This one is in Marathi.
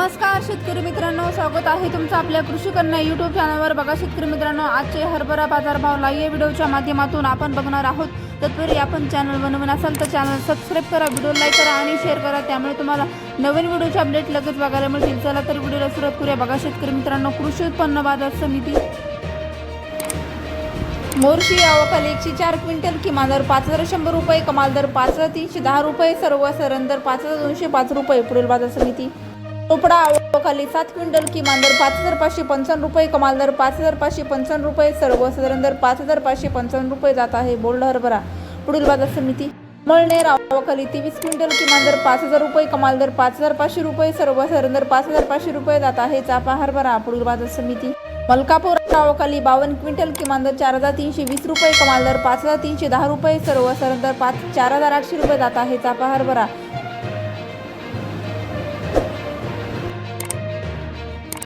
नमस्कार शेतकरी मित्रांनो. स्वागत आहे तुमचं आपल्या कृषी कन्या युट्यूब चॅनलवर बघा शेतकरी मित्रांनो आजचे हरभरा बाजारभाव लाईव्ह व्हिडिओच्या माध्यमातून आपण बघणार आहोत. तत्पूर्वी आपण चॅनल बनवून असाल तर चॅनल सबस्क्राईब करा व्हिडिओ लाईक करा आणि शेअर करा. त्यामुळे तुम्हाला नवीन व्हिडिओचे अपडेट लगेच बघायला मिळतील. चला तर व्हिडिओला सुरुवात करूया. बघा शेतकरी मित्रांनो कृषी उत्पन्न बाजार समिती. मोर्शी आवकाल एकशे चार क्विंटल किमान दर पाच हजार शंभर रुपये कमाल दर पाच हजार तीनशे दहा रुपये सर्व सरंदर पाच हजार दोनशे पाच रुपये पुढील बाजार समिती. चोपडा आवकाली सात क्विंटल किमान दर पाच हजार पाचशे पंचावन्न रुपये कमाल दर पाच हजार पाचशे पंचावन्न रुपये सर्व साधारण दर पाच हजार पाचशे पंचावन्न रुपये जात आहे. बोल्ड हरभरा. पुढील बाजार समिती. मळनेर आवकाली तेवीस क्विंटल किमान दर पाच हजार रुपये कमाल दर पाच हजार पाचशे रुपये सर्वसाधारण दर पाच हजार पाचशे रुपये जात आहे. चापा हरभरा. पुढील बाजार समिती. मलकापूर आवकाली बावन्न क्विंटल किमान दर चार हजार तीनशे वीस रुपये कमाल दर पाच हजार तीनशे दहा रुपये सर्वसाधारण दर पाच चार हजार आठशे रुपये जात आहे. चापा हरभरा.